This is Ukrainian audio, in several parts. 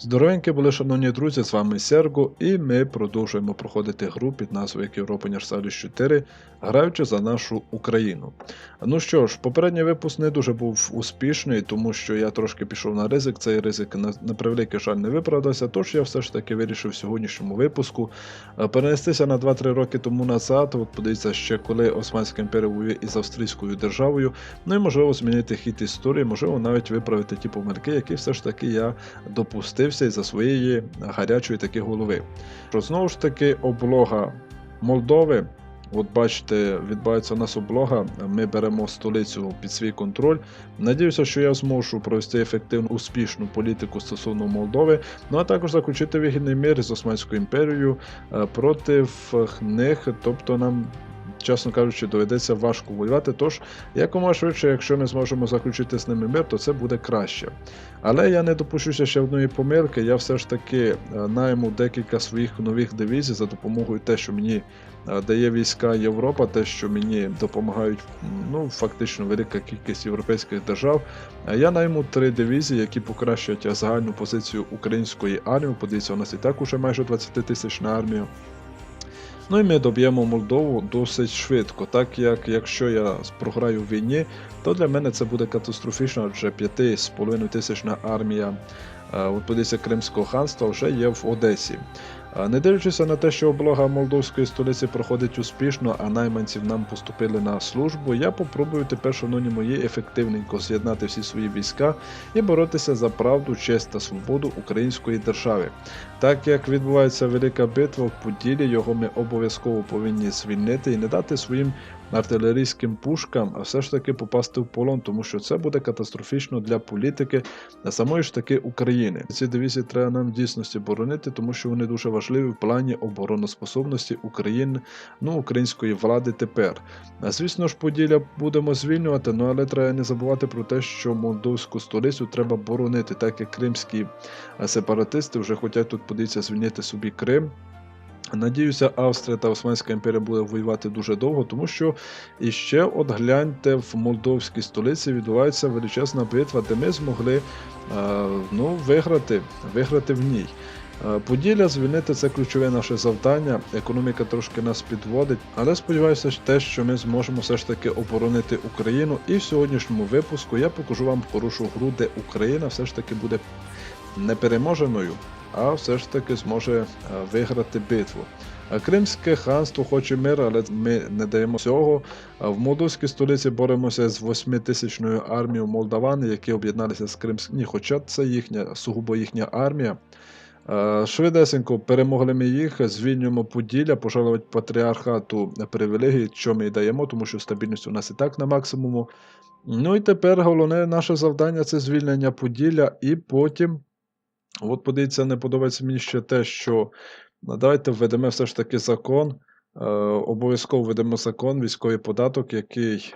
Здоровенькі були, шановні друзі, з вами Серго, і ми продовжуємо проходити гру під назвою Європа Universalis 4, граючи за нашу Україну. Ну що ж, попередній випуск не дуже був успішний, тому що я трошки пішов на ризик. Цей ризик на, превеликий жаль не виправдався, тож я все ж таки вирішив в сьогоднішньому випуску е, перенестися на 2-3 роки тому назад. От подивіться, ще коли Османська імперія воює із австрійською державою. Ну і можливо змінити хід історії, можливо, навіть виправити ті помилки, які все ж таки я допустився із-за своєї гарячої таки голови. Що знову ж таки облога Молдови. От бачите, відбувається у нас облога. Ми беремо столицю під свій контроль. Надіюся, що я зможу провести ефективну успішну політику стосовно Молдови. Ну а також заключити вигідний мир з Османською імперією е, проти них. Тобто нам. Чесно кажучи, доведеться важко воювати. Тож, якомога швидше, якщо ми зможемо заключити з ними мир, то це буде краще. Але я не допущуся ще одної помилки. Я все ж таки е, найму декілька своїх нових дивізій за допомогою те, що мені е, дає війська Європа, те, що мені допомагають ну, фактично велика кількість європейських держав. Е, Я найму три дивізії, які покращать загальну позицію української армії. Подивіться, у нас і так уже майже 20 тисячна армія. Ну і ми доб'ємо Молдову досить швидко, так як якщо я програю в війні, то для мене це буде катастрофічно, адже 5,5 тисячна армія от подивіться, Кримського ханства вже є в Одесі. Не дивлячись на те, що облога молдовської столиці проходить успішно, а найманців нам поступили на службу, я попробую тепер, шановні мої, ефективненько з'єднати всі свої війська і боротися за правду, честь та свободу української держави. Так як відбувається велика битва в Поділі, його ми обов'язково повинні звільнити і не дати своїм артилерійським пушкам, а все ж таки попасти в полон, тому що це буде катастрофічно для політики самої ж таки України. Ці дивізії треба нам в дійсності боронити, тому що вони дуже важливі в плані обороноспособності України, ну української влади тепер. Звісно ж, Поділля будемо звільнювати, ну але треба не забувати про те, що молдовську столицю треба боронити, так як кримські сепаратисти вже хочуть тут подивіться звільнити собі Крим. Надіюся, Австрія та Османська імперія буде воювати дуже довго, тому що іще от гляньте в молдовській столиці відбувається величезна битва, де ми змогли е, ну, виграти, виграти в ній. Е, Поділля звільнити це ключове наше завдання. Економіка трошки нас підводить, але сподіваюся, те, що ми зможемо все ж таки оборонити Україну. І в сьогоднішньому випуску я покажу вам хорошу гру, де Україна все ж таки буде непереможеною а все ж таки зможе виграти битву. Кримське ханство хоче мир, але ми не даємо цього. В Молдовській столиці боремося з 8-тисячною армією молдаван, які об'єдналися з Кримським. Хоча це їхня сугубо їхня армія. Швидесенько перемогли ми їх, звільнюємо Поділля, пожалувати патріархату привілегії, що ми і даємо, тому що стабільність у нас і так на максимуму. Ну і тепер головне наше завдання це звільнення Поділля, і потім От подивіться, не подобається мені ще те, що давайте введемо все ж таки закон. Е, Обов'язково введемо закон, військовий податок, який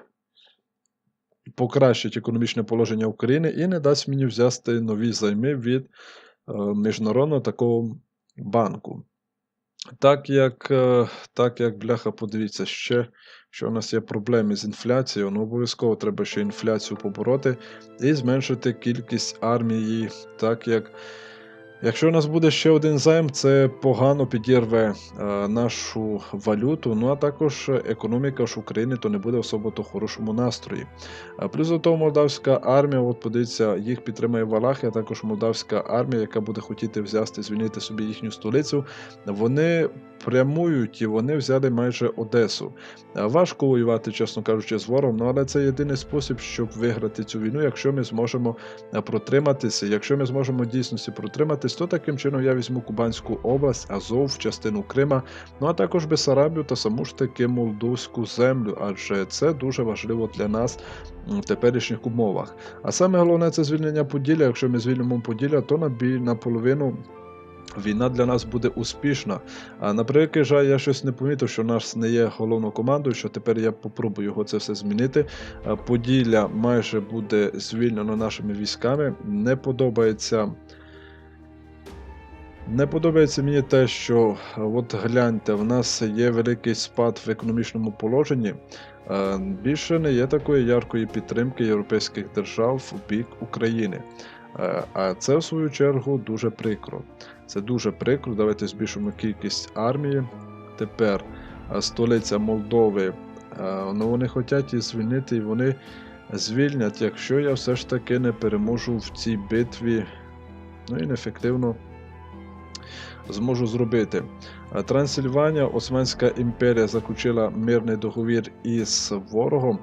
покращить економічне положення України і не дасть мені взяти нові займи від е, міжнародного такого банку. Так як, е, так як, бляха, подивіться, ще, що у нас є проблеми з інфляцією, ну обов'язково треба ще інфляцію побороти і зменшити кількість армії, так як. Якщо у нас буде ще один займ, це погано підірве е, нашу валюту, ну а також економіка ж України то не буде особо то хорошому настрої. Плюс до того молдавська армія, от подивіться, їх підтримує Валахія, а також молдавська армія, яка буде хотіти взяти, звільнити собі їхню столицю. Вони прямують і вони взяли майже Одесу. Важко воювати, чесно кажучи, з вором, ну але це єдиний спосіб, щоб виграти цю війну, якщо ми зможемо протриматися, якщо ми зможемо дійсності протриматись, то таким чином я візьму Кубанську область, Азов, частину Крима, ну а також Бесарабію та саму ж таки Молдовську землю, адже це дуже важливо для нас в теперішніх умовах. А саме головне це звільнення Поділля. Якщо ми звільнимо Поділля, то на наполовину. Війна для нас буде успішна. А на превеликий жаль, я щось не помітив, що наш не є головною командою, що тепер я попробую його це все змінити. Поділля майже буде звільнено нашими військами. Не подобається. Не подобається мені те, що от гляньте, в нас є великий спад в економічному положенні. Більше не є такої яркої підтримки європейських держав в бік України. Е, А це, в свою чергу, дуже прикро. Це дуже прикро. Давайте збільшимо кількість армії. Тепер е, столиця Молдови. е, Ну, вони хочуть її звільнити, і вони звільнять, якщо я все ж таки не переможу в цій битві. Ну і неефективно зможу зробити. Трансильванія, Османська імперія заключила мирний договір із ворогом.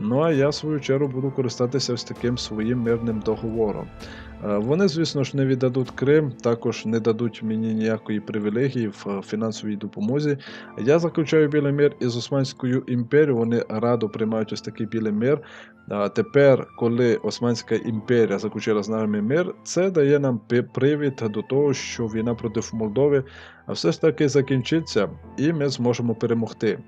Ну а я, в свою чергу, буду користатися ось таким своїм мирним договором. Е, Вони, звісно ж, не віддадуть Крим, також не дадуть мені ніякої привілегії в е, фінансовій допомозі. Я заключаю білий мир із Османською імперією. Вони радо приймають ось такий білий мир. А тепер, коли Османська імперія заключила з нами мир, це дає нам привід до того, що війна проти Молдови все ж таки закінчиться, і ми зможемо перемогти.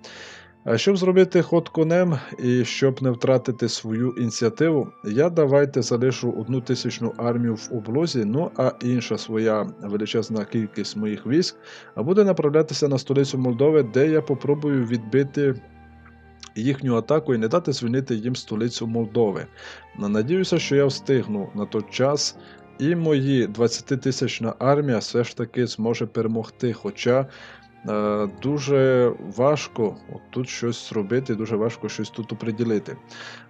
Щоб зробити ход конем і щоб не втратити свою ініціативу, я давайте залишу одну тисячну армію в облозі, ну а інша своя величезна кількість моїх військ буде направлятися на столицю Молдови, де я попробую відбити їхню атаку і не дати звільнити їм столицю Молдови. Надіюся, що я встигну на той час. І мої 20-тисячна армія все ж таки зможе перемогти. Хоча дуже важко тут щось зробити, дуже важко щось тут оприділити.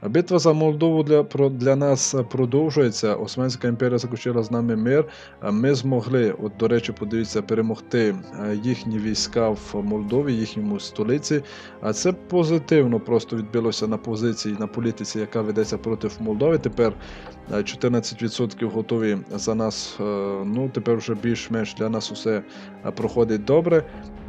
Битва за Молдову для, для нас продовжується. Османська імперія заключила з нами мир. Е, Ми змогли, от, до речі, подивіться, перемогти е, їхні війська в Молдові, їхньому столиці. А це позитивно просто відбилося на позиції, на політиці, яка ведеться проти Молдови. Тепер е, 14% готові за нас. е, Ну, тепер вже більш-менш для нас усе е, проходить добре.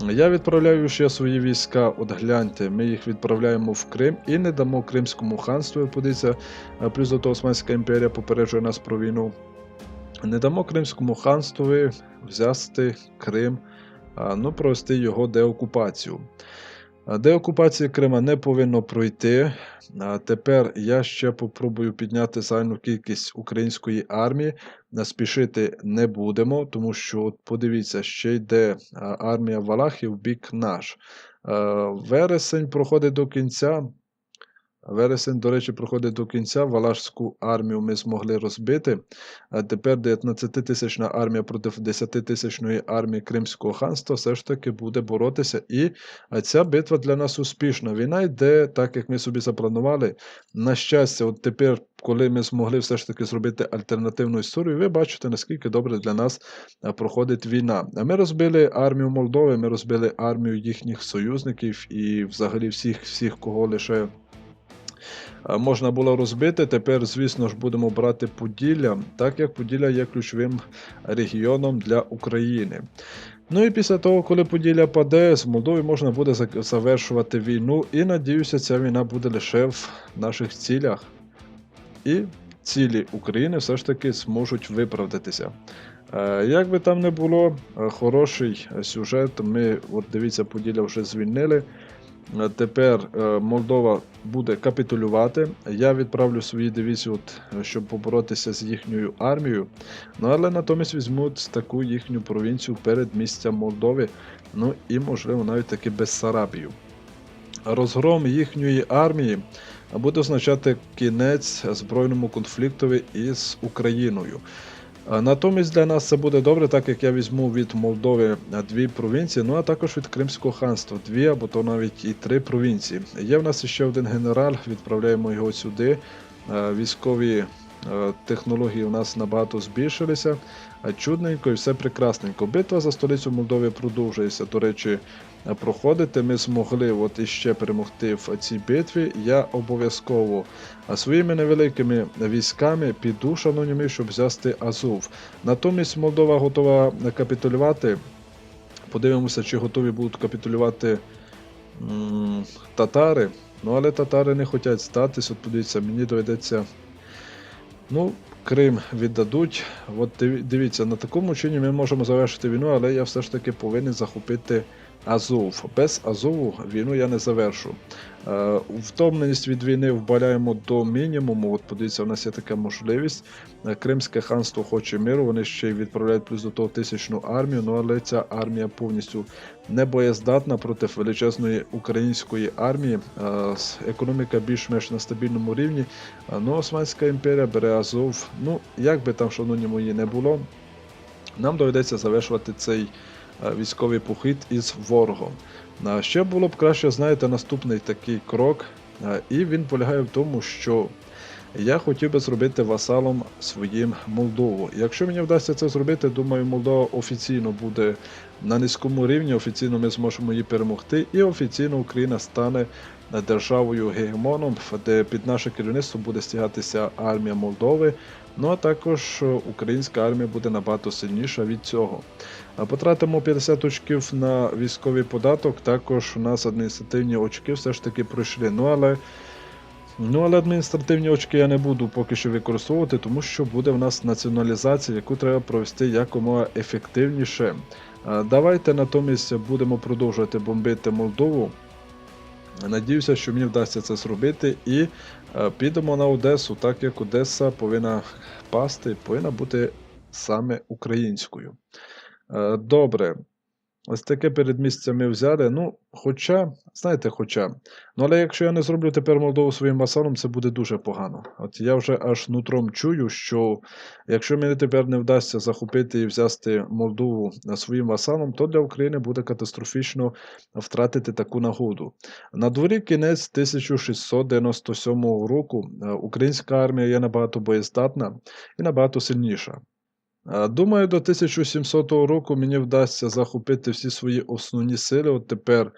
Я відправляю ще свої війська. От гляньте, ми їх відправляємо в Крим і не дамо Кримському ханству. Подивіться, е, плюс до того Османська імперія попереджує нас про війну. Не дамо Кримському ханству взяти Крим, ну провести його деокупацію. Деокупація Крима не повинно пройти. Тепер я ще попробую підняти загальну кількість української армії. Наспішити Спішити не будемо, тому що от подивіться, ще йде армія Валахів бік наш. Вересень проходить до кінця. Вересень, до речі, проходить до кінця. Валашську армію ми змогли розбити. А тепер 19-тисячна армія проти 10-тисячної армії Кримського ханства все ж таки буде боротися. І ця битва для нас успішна. Війна йде так, як ми собі запланували. На щастя, от тепер, коли ми змогли все ж таки зробити альтернативну історію, ви бачите, наскільки добре для нас проходить війна. Ми розбили армію Молдови, ми розбили армію їхніх союзників і взагалі всіх, всіх кого лише. Е, можна було розбити. Тепер, звісно ж, будемо брати Поділля, так як Поділля є ключовим регіоном для України. Ну і після того, коли Поділля паде, з Молдовою можна буде завершувати війну. І надіюся, ця війна буде лише в наших цілях. І цілі України все ж таки зможуть виправдатися. Е, Як би там не було, е, хороший сюжет. Ми, от дивіться, Поділля вже звільнили. Е, Тепер е, Молдова буде капітулювати. Я відправлю свої дивізії, от, щоб поборотися з їхньою армією. Ну але натомість візьмуть таку їхню провінцію перед місцем Молдови. Ну і, можливо, навіть таки Бессарабію. Розгром їхньої армії буде означати кінець збройному конфліктові із Україною. Натомість для нас це буде добре, так як я візьму від Молдови дві провінції, ну а також від Кримського ханства дві або то навіть і три провінції. Є в нас ще один генерал, відправляємо його сюди. Військові технології у нас набагато збільшилися. Чудненько і все прекрасненько. Битва за столицю Молдови продовжується. До речі, проходити. Ми змогли от іще перемогти в цій битві. Я обов'язково своїми невеликими військами піду, шановні щоб взяти Азов. Натомість Молдова готова капітулювати. Подивимося, чи готові будуть капітулювати м, татари. Ну, але татари не хочуть здатись. От подивіться, мені доведеться. Ну, Крим віддадуть. От дивіться, на такому чині ми можемо завершити війну, але я все ж таки повинен захопити Азов. Без Азову війну я не завершу. Е, Втомленість від війни вбаляємо до мінімуму. От подивіться, у нас є така можливість. Е, Кримське ханство хоче миру. Вони ще й відправляють плюс до того тисячну армію. Ну але ця армія повністю не боєздатна проти величезної української армії. Е, Економіка більш-менш на стабільному рівні. Ну, Османська імперія бере Азов. Ну, як би там, шановні мої, не було, нам доведеться завершувати цей військовий похід із ворогом. Ще було б краще, знаєте, наступний такий крок, е, і він полягає в тому, що я хотів би зробити васалом своїм Молдову. Якщо мені вдасться це зробити, думаю, Молдова офіційно буде на низькому рівні, офіційно ми зможемо її перемогти, і офіційно Україна стане е, державою гегемоном, де під наше керівництво буде стягатися армія Молдови. Ну а також е, українська армія буде набагато сильніша від цього. Потратимо 50 очків на військовий податок. Також у нас адміністративні очки все ж таки пройшли. Ну але ну, але адміністративні очки я не буду поки що використовувати, тому що буде в нас націоналізація, яку треба провести якомога ефективніше. Давайте натомість будемо продовжувати бомбити Молдову. Надіюся, що мені вдасться це зробити, і е, підемо на Одесу, так як Одеса повинна пасти, повинна бути саме українською. Е, Добре. Ось таке передмістя ми взяли. Ну, хоча, знаєте, хоча. Ну, але якщо я не зроблю тепер Молдову своїм васалом, це буде дуже погано. От я вже аж нутром чую, що якщо мені тепер не вдасться захопити і взяти Молдову своїм васалом, то для України буде катастрофічно втратити таку нагоду. На дворі кінець 1697 року е, українська армія є набагато боєздатна і набагато сильніша. Думаю, до 1700 року мені вдасться захопити всі свої основні сили. От тепер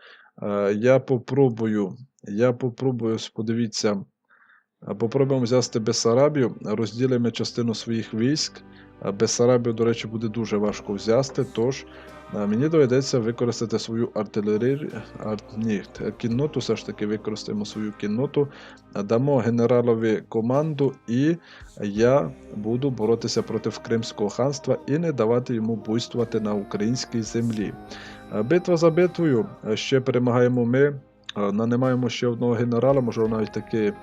я попробую, я попробую, подивіться, попробуємо взяти Бесарабію, розділимо частину своїх військ. Бесарабію, до речі, буде дуже важко взяти, тож мені доведеться використати свою артилерію, ар, ні, кінноту, все ж таки використаємо свою кінноту, дамо генералові команду і я буду боротися проти Кримського ханства і не давати йому буйствувати на українській землі. Битва за битвою ще перемагаємо ми. Нанимаємо ще одного генерала, можливо, навіть таки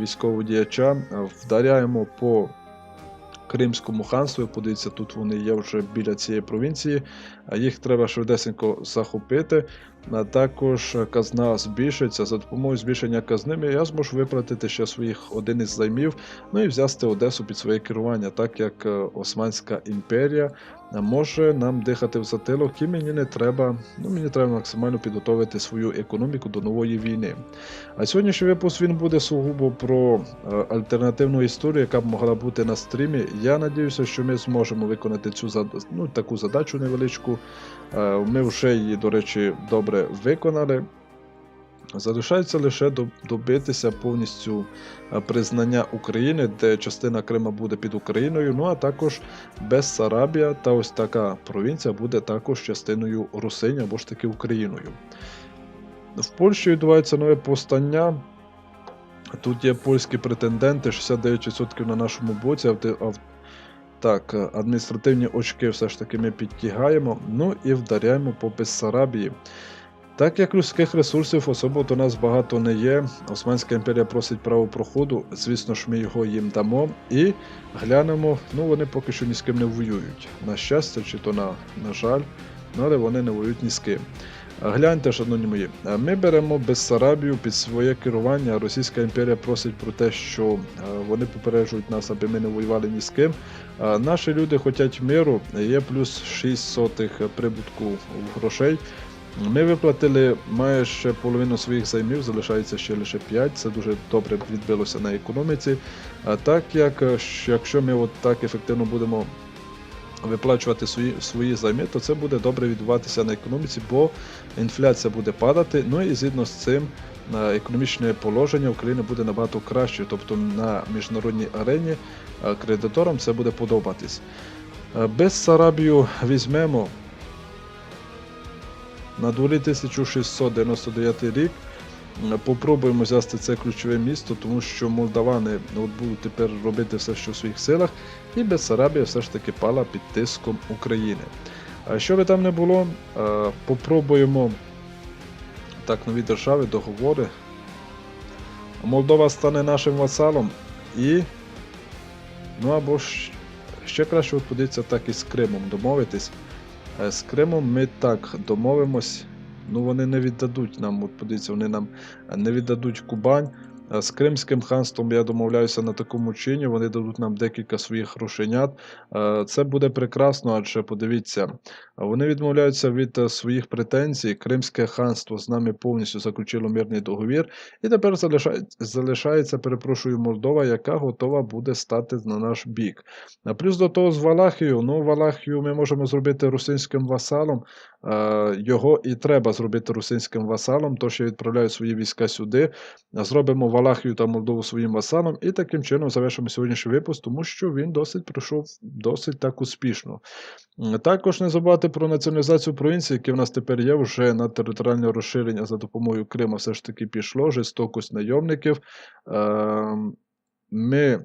військового діяча. Вдаряємо по Кримському ханстві. Подивіться, тут вони є вже біля цієї провінції. а Їх треба швидесенько захопити. А також казна збільшиться. За допомогою збільшення казни я зможу випратити ще своїх один із займів, ну і взяти Одесу під своє керування, так як е, Османська імперія може нам дихати в затилок, і мені не треба, ну мені треба максимально підготовити свою економіку до нової війни. А сьогоднішній випуск він буде сугубо про е, альтернативну історію, яка б могла бути на стрімі. Я надіюся, що ми зможемо виконати цю ну, таку задачу невеличку. Е, Ми вже її, до речі, добре виконали. Залишається лише добитися повністю е, признання України, де частина Крима буде під Україною, ну а також Бессарабія та ось така провінція буде також частиною Русині або ж таки Україною. В Польщі відбувається нове повстання. Тут є польські претенденти, 69% на нашому боці. а в те- а в- Так, е, адміністративні очки все ж таки ми підтягаємо. Ну і вдаряємо по Бессарабії. Так як людських ресурсів особо до нас багато не є, Османська імперія просить право проходу, звісно ж, ми його їм дамо і глянемо, ну вони поки що ні з ким не воюють. На щастя, чи то на, на жаль, ну, але вони не воюють ні з ким. Гляньте, шановні мої, ми беремо Бессарабію під своє керування. Російська імперія просить про те, що вони попереджують нас, аби ми не воювали ні з ким. Наші люди хочуть миру, є плюс 6 сотих прибутку грошей. Ми виплатили майже половину своїх займів, залишається ще лише 5. Це дуже добре відбилося на економіці. А так як якщо ми от так ефективно будемо виплачувати свої, свої займи, то це буде добре відбуватися на економіці, бо інфляція буде падати. Ну і згідно з цим е, економічне положення України буде набагато краще. Тобто на міжнародній арені е, кредиторам це буде подобатись. Е, Бессарабію візьмемо на дворі 1699 рік. Попробуємо взяти це ключове місто, тому що молдавани от будуть тепер робити все, що в своїх силах, і Бессарабія все ж таки пала під тиском України. А Що би там не було, е, попробуємо так, нові держави, договори. Молдова стане нашим васалом і. Ну або ж ще краще от подивитися так і з Кримом домовитись. Е, З Кримом ми так домовимось. Ну вони не віддадуть нам, от подивіться, вони нам не віддадуть Кубань. Е, З Кримським ханством я домовляюся на такому чині, вони дадуть нам декілька своїх грошенят. Е, Це буде прекрасно, адже подивіться, вони відмовляються від е, своїх претензій. Кримське ханство з нами повністю заключило мирний договір. І тепер залишається, перепрошую, Молдова, яка готова буде стати на наш бік. А плюс до того з Валахією. Ну, Валахію ми можемо зробити русинським васалом. Е, Його і треба зробити русинським васалом, тож я відправляю свої війська сюди. Зробимо Валахію та Молдову своїм васалом, і таким чином завершимо сьогоднішній випуск, тому що він досить пройшов досить так успішно. Також не забувати про націоналізацію провінції, які в нас тепер є вже на територіальне розширення за допомогою Криму все ж таки пішло, жорстокость найомників. Ем, Ми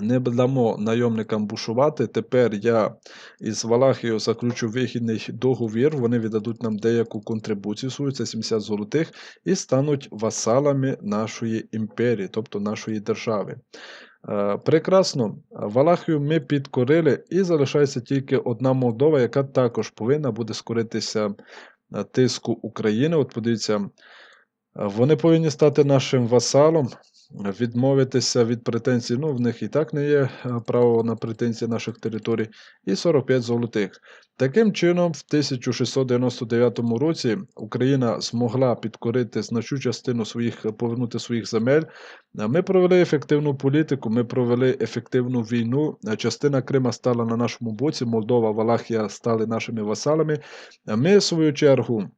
не дамо найомникам бушувати. Тепер я із Валахією заключу вигідний договір. Вони віддадуть нам деяку контрибуцію свою, це 70 золотих, і стануть васалами нашої імперії, тобто нашої держави. Е, Прекрасно, Валахію ми підкорили, і залишається тільки одна Молдова, яка також повинна буде скоритися е, тиску України. От подивіться, вони повинні стати нашим васалом, відмовитися від претензій. Ну, в них і так не є е, право на претензії наших територій, і 45 золотих. Таким чином, в 1699 році Україна змогла підкорити значну частину своїх, повернути своїх земель. Е, Ми провели ефективну політику, ми провели ефективну війну. Е, Частина Крима стала на нашому боці, Молдова, Валахія стали нашими васалами. Ми, в свою чергу,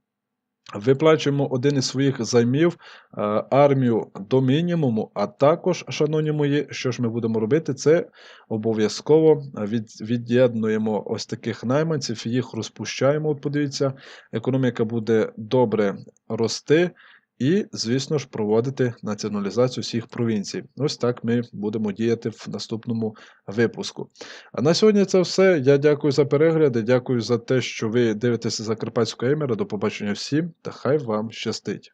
Виплачуємо один із своїх займів е, армію до мінімуму, а також, шановні мої, що ж ми будемо робити, це обов'язково від, від'єднуємо ось таких найманців, їх розпущаємо. От подивіться, економіка буде добре рости. І, звісно ж, проводити націоналізацію всіх провінцій. Ось так ми будемо діяти в наступному випуску. А на сьогодні це все. Я дякую за перегляди, дякую за те, що ви дивитеся Закарпатську Емера. До побачення всім та хай вам щастить!